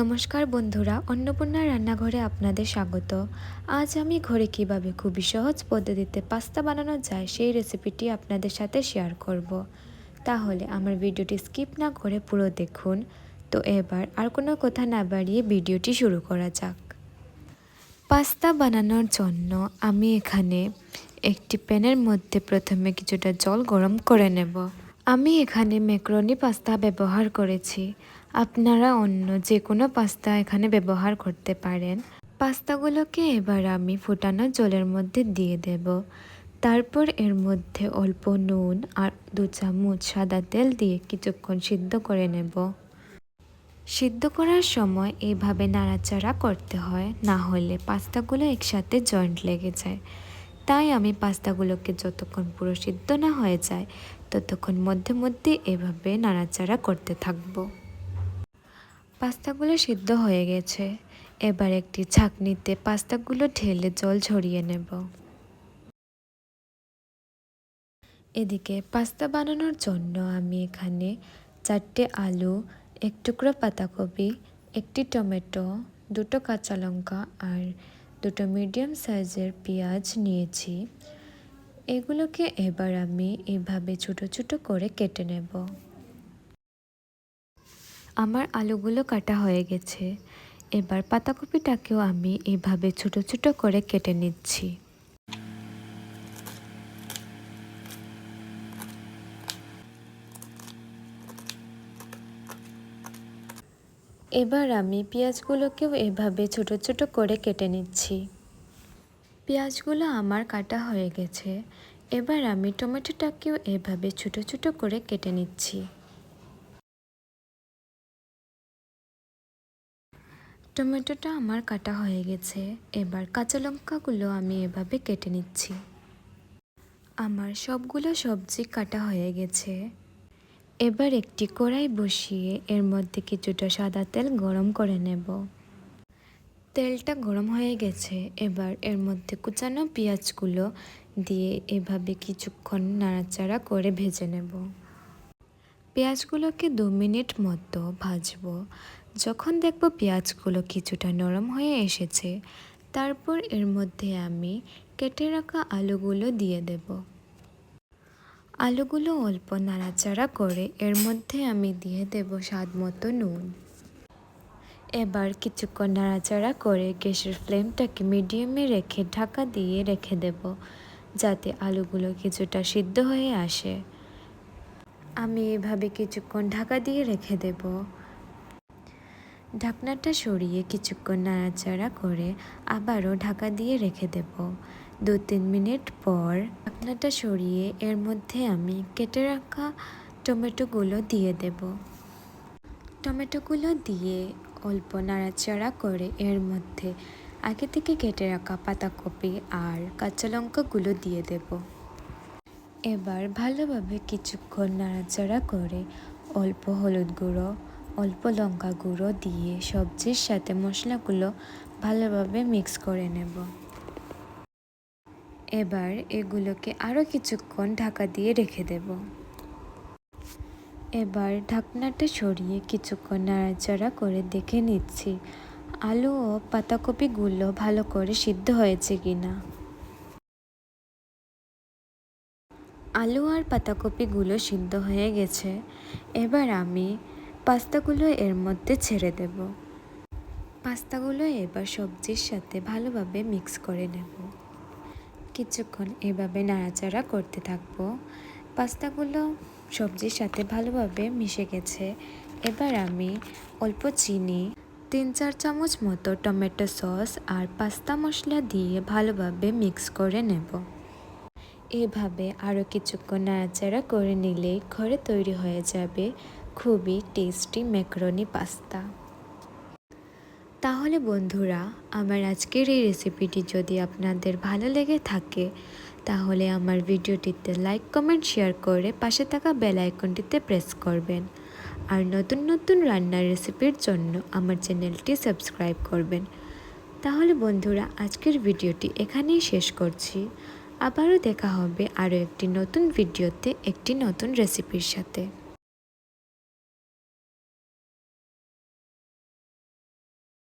নমস্কার বন্ধুরা, অন্নপূর্ণা রান্নাঘরে আপনাদের স্বাগত। আজ আমি ঘরে কীভাবে খুবই সহজ পদ্ধতিতে পাস্তা বানানো যায় সেই রেসিপিটি আপনাদের সাথে শেয়ার করব। তাহলে আমার ভিডিওটি স্কিপ না করে পুরো দেখুন। তো এবার আর কোনো কথা না বাড়িয়ে ভিডিওটি শুরু করা যাক। পাস্তা বানানোর জন্য আমি এখানে একটি প্যানের মধ্যে প্রথমে কিছুটা জল গরম করে নেব। আমি এখানে ম্যাক্রনি পাস্তা ব্যবহার করেছি। আপনারা অন্য যে কোনো পাস্তা এখানে ব্যবহার করতে পারেন। পাস্তাগুলোকে এবার আমি ফুটানো জলের মধ্যে দিয়ে দেব। তারপর এর মধ্যে অল্প নুন আর দু চামচ সাদা তেল দিয়ে কিছুক্ষণ সিদ্ধ করে নেব। সিদ্ধ করার সময় এইভাবে নাড়াচাড়া করতে হয়, না হলে পাস্তাগুলো একসাথে জয়েন্ট লেগে যায়। তাই আমি পাস্তাগুলোকে যতক্ষণ পুরো সিদ্ধ না হয়ে যায় ততক্ষণ মধ্যে মধ্যে এভাবে নাড়াচাড়া করতে থাকব। পাস্তাগুলো সিদ্ধ হয়ে গেছে। এবার একটি ছাঁকনিতে পাস্তাগুলো ঢেলে জল ঝরিয়ে নেব। এদিকে পাস্তা বানানোর জন্য আমি এখানে চারটে আলু, এক টুকরো পাতাকপি, একটি টমেটো, দুটো কাঁচা লঙ্কা আর দুটো মিডিয়াম সাইজের পেঁয়াজ নিয়েছি। এগুলোকে এবার আমি এভাবে ছোটো ছোটো করে কেটে নেব। আমার আলুগুলো কাটা হয়ে গেছে। এবার পাতাকপিটাকেও আমি এভাবে ছোট ছোট করে কেটে নিচ্ছি। এবার আমি পেঁয়াজগুলোকেও এভাবে ছোট ছোট করে কেটে নিচ্ছি। পেঁয়াজগুলো আমার কাটা হয়ে গেছে। এবার আমি টমেটোটাকেও এভাবে ছোট ছোট করে কেটে নিচ্ছি। টমেটোটা আমার কাটা হয়ে গেছে। এবার কাঁচা লঙ্কাগুলো আমি এভাবে কেটে নিচ্ছি। আমার সবগুলো সবজি কাটা হয়ে গেছে। এবার একটি কড়াই বসিয়ে এর মধ্যে কিছুটা সাদা তেল গরম করে নেব। তেলটা গরম হয়ে গেছে, এবার এর মধ্যে কুচানো পেঁয়াজগুলো দিয়ে এভাবে কিছুক্ষণ নাড়াচাড়া করে ভেজে নেব। পেঁয়াজগুলোকে দু মিনিট মতো ভাজবো। যখন দেখব পেঁয়াজগুলো কিছুটা নরম হয়ে এসেছে, তারপর এর মধ্যে আমি কেটে রাখা আলুগুলো দিয়ে দেব। আলুগুলো অল্প নাড়াচাড়া করে এর মধ্যে আমি দিয়ে দেব স্বাদ মতো নুন। এবার কিছুক্ষণ নাড়াচাড়া করে গ্যাসের ফ্লেমটাকে মিডিয়ামে রেখে ঢাকা দিয়ে রেখে দেব, যাতে আলুগুলো কিছুটা সিদ্ধ হয়ে আসে। আমি এভাবে কিছুক্ষণ ঢাকা দিয়ে রেখে দেব। ঢাকনাটা সরিয়ে কিছুক্ষণ নাড়াচাড়া করে আবারও ঢাকা দিয়ে রেখে দেব। দু তিন মিনিট পর ঢাকনাটা সরিয়ে এর মধ্যে আমি কেটে রাখা টমেটোগুলো দিয়ে দেব। টমেটোগুলো দিয়ে অল্প নাড়াচাড়া করে এর মধ্যে আগে থেকে কেটে রাখা পাতাকপি আর কাঁচা লঙ্কাগুলো দিয়ে দেব। এবার ভালোভাবে কিছুক্ষণ নাড়াচাড়া করে অল্প হলুদ গুঁড়ো, অল্প লঙ্কা গুঁড়ো দিয়ে সবজির সাথে মশলাগুলো ভালোভাবে মিক্স করে নেব। এবার এগুলোকে আরও কিছুক্ষণ ঢাকা দিয়ে রেখে দেব। এবার ঢাকনাটা সরিয়ে কিছুক্ষণ নাড়াচাড়া করে দেখে নিচ্ছি, আলু ও পাতাকপিগুলো ভালো করে সিদ্ধ হয়েছে কিনা। আলু আর পাতাকপিগুলো সিদ্ধ হয়ে গেছে, এবার আমি পাস্তাগুলো এর মধ্যে ছেড়ে দেব। পাস্তাগুলো এবার সবজির সাথে ভালোভাবে মিক্স করে নেব। কিছুক্ষণ এভাবে নাড়াচাড়া করতে থাকব। পাস্তাগুলো সবজির সাথে ভালোভাবে মিশে গেছে। এবার আমি অল্প চিনি, তিন চার চামচ মতো টমেটো সস আর পাস্তা মশলা দিয়ে ভালোভাবে মিক্স করে নেব। এভাবে আরও কিছুক্ষণ নাড়াচাড়া করে নিলেই ঘরে তৈরি হয়ে যাবে খুবই টেস্টি ম্যাকরনি পাস্তা। তাহলে বন্ধুরা, আমার আজকের এই রেসিপিটি যদি আপনাদের ভালো লেগে থাকে তাহলে আমার ভিডিওটিতে লাইক, কমেন্ট, শেয়ার করে পাশে থাকা বেল আইকনটিতে প্রেস করবেন। আর নতুন নতুন রান্নার রেসিপির জন্য আমার চ্যানেলটি সাবস্ক্রাইব করবেন। তাহলে বন্ধুরা, আজকের ভিডিওটি এখানেই শেষ করছি। আবারও দেখা হবে আরও একটি নতুন ভিডিওতে, একটি নতুন রেসিপির সাথে।